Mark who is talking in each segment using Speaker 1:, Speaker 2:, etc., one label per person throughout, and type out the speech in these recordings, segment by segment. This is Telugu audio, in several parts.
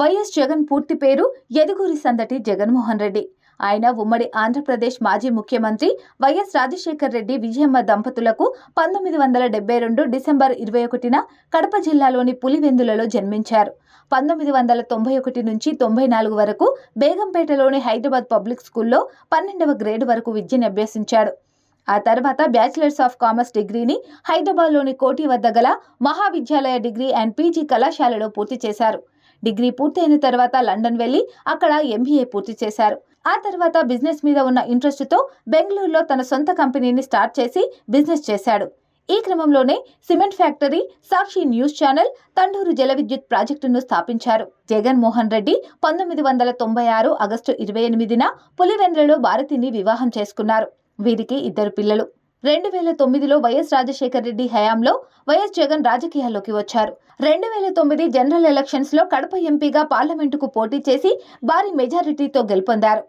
Speaker 1: వైఎస్ జగన్ పూర్తి పేరు ఎదుగురి సందటి జగన్మోహన్ రెడ్డి. ఆయన ఉమ్మడి ఆంధ్రప్రదేశ్ మాజీ ముఖ్యమంత్రి వైఎస్ రాజశేఖర్ రెడ్డి విజయమ్మ దంపతులకు పంతొమ్మిది వందల డెబ్బై రెండు డిసెంబర్ ఇరవై ఒకటిన కడప జిల్లాలోని పులివెందులలో జన్మించారు. పంతొమ్మిది వందల తొంభై ఒకటి నుంచి తొంభై నాలుగు వరకు బేగంపేటలోని హైదరాబాద్ పబ్లిక్ స్కూల్లో పన్నెండవ గ్రేడ్ వరకు విద్యను అభ్యసించాడు. ఆ తర్వాత బ్యాచిలర్స్ ఆఫ్ కామర్స్ డిగ్రీని హైదరాబాద్లోని కోటి వద్ద గల మహావిద్యాలయ డిగ్రీ అండ్ పీజీ కళాశాలలో పూర్తి చేశారు. డిగ్రీ పూర్తయిన తర్వాత లండన్ వెళ్ళి అక్కడ ఎంబీఏ పూర్తి చేశారు. ఆ తర్వాత బిజినెస్ మీద ఉన్న ఇంట్రెస్ట్తో బెంగళూరులో తన సొంత కంపెనీని స్టార్ట్ చేసి బిజినెస్ చేశాడు. ఈ క్రమంలోనే cement factory Sakshi news channel Tandur జల విద్యుత్ ప్రాజెక్టును స్థాపించారు. జగన్ మోహన్ రెడ్డి పంతొమ్మిది వందల తొంభై ఆరు ఆగస్టు ఇరవై ఎనిమిదిన పులివెందులలో భారతిని వివాహం చేసుకున్నారు. వీరికి ఇద్దరు పిల్లలు. రెండు వేల తొమ్మిదిలో వైఎస్ రాజశేఖర రెడ్డి హయాంలో వైఎస్ జగన్ రాజకీయాల్లోకి వచ్చారు. రెండు వేల తొమ్మిది జనరల్ ఎలక్షన్స్లో కడప ఎంపీగా పార్లమెంటుకు పోటీ చేసి భారీ మెజారిటీతో గెలుపొందారు.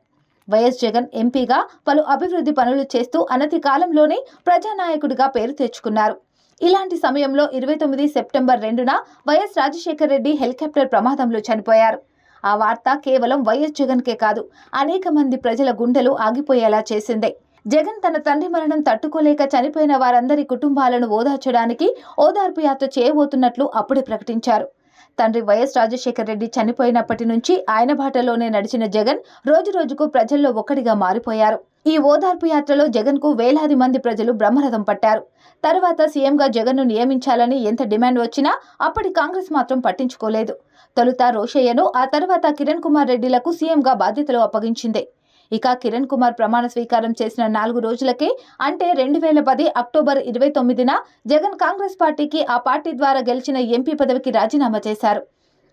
Speaker 1: వైఎస్ జగన్ ఎంపీగా పలు అభివృద్ధి పనులు చేస్తూ అనతి కాలంలోనే ప్రజానాయకుడిగా పేరు తెచ్చుకున్నారు. ఇలాంటి సమయంలో ఇరవై తొమ్మిది సెప్టెంబర్ రెండున వైఎస్ రాజశేఖర రెడ్డి హెలికాప్టర్ ప్రమాదంలో చనిపోయారు. ఆ వార్త కేవలం వైఎస్ జగన్కే కాదు అనేక మంది ప్రజల గుండెలు ఆగిపోయేలా చేసిందే. జగన్ తన తండ్రి మరణం తట్టుకోలేక చనిపోయిన వారందరి కుటుంబాలను ఓదార్చడానికి ఓదార్పు యాత్ర చేయబోతున్నట్లు అప్పుడే ప్రకటించారు. తండ్రి వైఎస్ రాజశేఖర రెడ్డి చనిపోయినప్పటి నుంచి ఆయన బాటలోనే నడిచిన జగన్ రోజురోజుకు ప్రజల్లో ఒక్కడిగా మారిపోయారు. ఈ ఓదార్పు యాత్రలో జగన్కు వేలాది మంది ప్రజలు బ్రహ్మరథం పట్టారు. తర్వాత సీఎంగా జగన్ను నియమించాలని ఎంత డిమాండ్ వచ్చినా అప్పటి కాంగ్రెస్ మాత్రం పట్టించుకోలేదు. తొలుత రోషయ్యను ఆ తర్వాత కిరణ్ కుమార్ రెడ్డిలకు సీఎంగా బాధ్యతలు అప్పగించింది. ఇక కిరణ్ కుమార్ ప్రమాణ స్వీకారం చేసిన నాలుగు రోజులకే అంటే రెండు వేల పది అక్టోబర్ ఇరవై తొమ్మిదిన జగన్ కాంగ్రెస్ పార్టీకి ఆ పార్టీ ద్వారా గెలిచిన ఎంపీ పదవికి రాజీనామా చేశారు.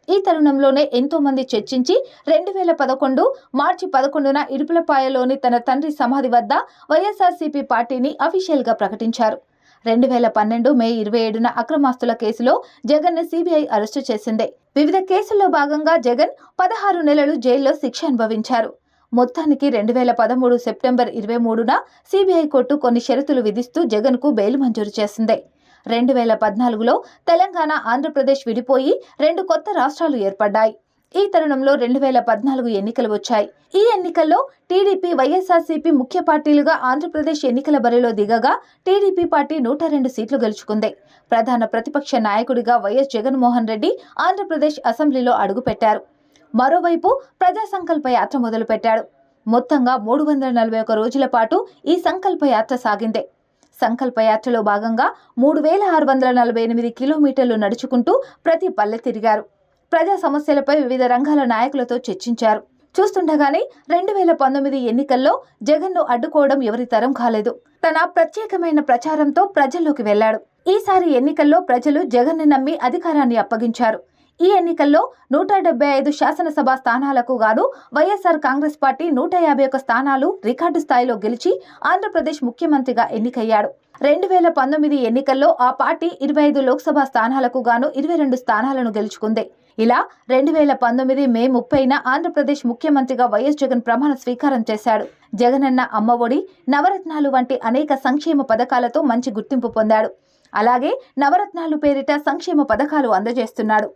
Speaker 1: ఈ తరుణంలోనే ఎంతో మంది చర్చించి రెండు వేల పదకొండు మార్చి పదకొండున ఇడుపులపాయలోని తన తండ్రి సమాధి వద్ద వైఎస్ఆర్సీపీ పార్టీని అఫీషియల్గా ప్రకటించారు. రెండు వేల పన్నెండు మే ఇరవై ఏడున అక్రమాస్తుల కేసులో జగన్ సిబిఐ అరెస్టు చేసింది. వివిధ కేసుల్లో భాగంగా జగన్ పదహారు నెలలు జైల్లో శిక్ష అనుభవించారు. మొత్తానికి రెండు వేల పదమూడు సెప్టెంబర్ ఇరవై మూడున సిబిఐ కోర్టు కొన్ని షరతులు విధిస్తూ జగన్కు బెయిల్ మంజూరు చేసింది. రెండు వేల పద్నాలుగులో తెలంగాణ ఆంధ్రప్రదేశ్ విడిపోయి రెండు కొత్త రాష్ట్రాలు ఏర్పడ్డాయి. ఈ తరుణంలో రెండు వేల పద్నాలుగు ఎన్నికలు వచ్చాయి. ఈ ఎన్నికల్లో టీడీపీ వైఎస్ఆర్సీపీ ముఖ్య పార్టీలుగా ఆంధ్రప్రదేశ్ ఎన్నికల బరిలో దిగగా టీడీపీ పార్టీ నూట రెండు సీట్లు గెలుచుకుంది. ప్రధాన ప్రతిపక్ష నాయకుడిగా వైఎస్ జగన్మోహన్ రెడ్డి ఆంధ్రప్రదేశ్ అసెంబ్లీలో అడుగుపెట్టారు. మరోవైపు ప్రజా సంకల్ప యాత్ర మొదలుపెట్టాడు. మొత్తంగా మూడు వందల నలభై ఒక రోజుల పాటు ఈ సంకల్ప యాత్ర సాగిందే. సంకల్ప యాత్రలో భాగంగా మూడు వేల ఆరు వందల నలభై ఎనిమిది కిలోమీటర్లు నడుచుకుంటూ ప్రతి పల్లె తిరిగారు. ప్రజా సమస్యలపై వివిధ రంగాల నాయకులతో చర్చించారు. చూస్తుండగానే రెండు వేల పంతొమ్మిది ఎన్నికల్లో జగన్ను అడ్డుకోవడం ఎవరి తరం కాలేదు. తన ప్రత్యేకమైన ప్రచారంతో ప్రజల్లోకి వెళ్ళాడు ఈసారి ఎన్నికల్లో ప్రజలు జగన్ను నమ్మి అధికారాన్ని అప్పగించారు. ఈ ఎన్నికల్లో నూట డెబ్బై ఐదు శాసనసభ స్థానాలకు గాను వైఎస్ఆర్ కాంగ్రెస్ పార్టీ నూట యాభై ఒక్క స్థానాలు రికార్డు స్థాయిలో గెలిచి ఆంధ్రప్రదేశ్ ముఖ్యమంత్రిగా ఎన్నికయ్యాడు. రెండు వేల పంతొమ్మిది ఎన్నికల్లో ఆ పార్టీ ఇరవై ఐదు లోక్సభ స్థానాలకు గాను ఇరవై రెండు స్థానాలను గెలుచుకుంది. ఇలా రెండు వేల పంతొమ్మిది మే ముప్పైన ఆంధ్రప్రదేశ్ ముఖ్యమంత్రిగా వైఎస్ జగన్ ప్రమాణ స్వీకారం చేశాడు. జగనన్న అమ్మఒడి నవరత్నాలు వంటి అనేక సంక్షేమ పథకాలతో మంచి గుర్తింపు పొందాడు. అలాగే నవరత్నాలు పేరిట సంక్షేమ పథకాలు అందజేస్తున్నాడు.